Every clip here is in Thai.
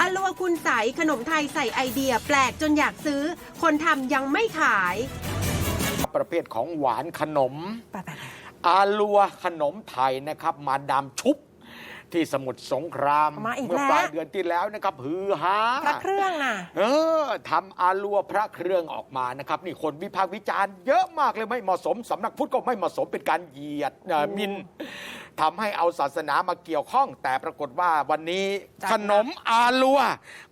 อาลัวคุณใสขนมไทยใส่ไอเดียแปลกจนอยากซื้อ คนทำยังไม่ขาย ประเภทของหวานขนม ไปไปอาลัวขนมไทยนะครับ มาดามชุบ ที่สมุทรสงครามมาอีกเมื่อแล้วปลายเดือนที่แล้วนะครับฮือฮา พระเครื่องน่ะ เออทำอาลัวพระเครื่องออกมานะครับ นี่คนวิพากษ์วิจารณ์เยอะมากเลยไม่เหมาะสมสำนักพุทธก็ไม่เหมาะสมเป็นการเหยียดเอ่อหมิน ทำให้เอาศาสนามาเกี่ยวข้อง แต่ปรากฏว่าวันนี้จัดขนมอาลัว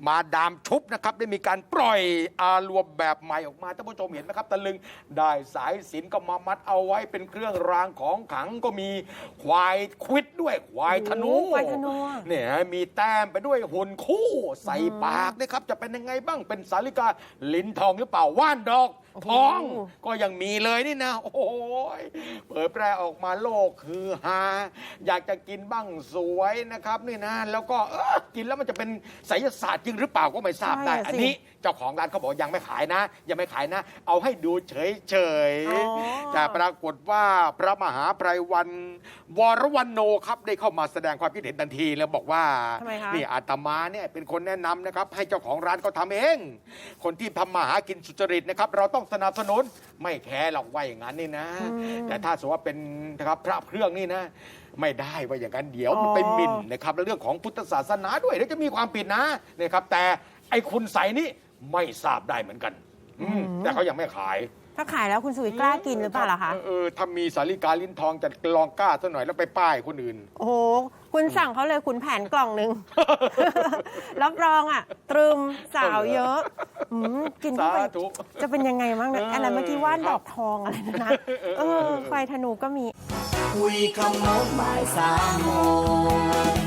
มาดามชุบนะครับ ได้มีการปล่อยอาลัวแบบใหม่ออกมาท่านผู้ชมเห็นไหมครับตะลึงได้สายสิญจนก็มามัดเอาไว้เป็นเครื่องรางของขลังก็มีควายควิดด้วยควายธนูโอ้โหควายธนูอะเนี่ยมีแต้มไปด้วยหุ่นคู่ใส่ปากนะครับ จะเป็นยังไงบ้างเป็นสาลิกาลิ้นทองหรือเปล่าว่านดอก ทองโอ้โหก็ยังมีเลยนี่นะ โอ้ยเผยแพร่ออกมาโลกคือฮาอยากจะกินบ้างสวยนะครับนี่นะแล้วก็เออกินแล้วมันจะเป็นไสยศาสตร์จริงหรือเปล่าก็ไม่ทราบได้ ใช่อะสิ อันนี้เจ้าของร้านเขาบอกยังไม่ขายนะ ยังไม่ขายนะ เอาให้ดูเฉยอ๋อๆแต่ปรากฏว่าพระมหาไพรวันวรวันโนครับได้เข้ามาแสดงความคิดเห็นทันทีแล้วบอกว่าทำไมคะ นี่อาตมาเนี่ยเป็นคนแนะนำนะครับ ให้เจ้าของร้านเขาทำเอง คนที่ทำมาหากินสุจริตนะครับ เราต้องสนับสนุนไม่แคร์หรอกว่าอย่างนั้นนี่นะ แต่ถ้าสมมติว่าเป็นนะครับพระเครื่องนี่นะ ไม่ได้ว่าอย่างนั้นเดี๋ยวมันไปหมิ่นนะครับและเรื่องของพุทธศาสนาด้วยเดี๋ยวจะมีความผิดนะนะครับ แต่ไอ้คุณใสนี่ไม่ทราบได้เหมือนกัน อืมแต่เขายังไม่ขาย ถ้าขายแล้วคุณสุวิทย์กล้ากินหรือเปล่าล่ะคะเออเออถ้ามีสาลิกาลิ้นทองจะลองกล้าซะหน่อยแล้วไปป้ายคนอื่น โอ้โห คุณสั่งเขาเลยคุณแผนกล่องหนึ่ง รับรองอะ ตรึมสาวเยอะอืมกินเข้าไปสาธุ จะเป็นยังไงบ้างเนี่ยเออออะไรเมื่อกี้ว่านคดรับอกทองอะไรนะนะเออควายธนูก็มี คุยขโมงบ่ามโน้นบ่ายสามโมง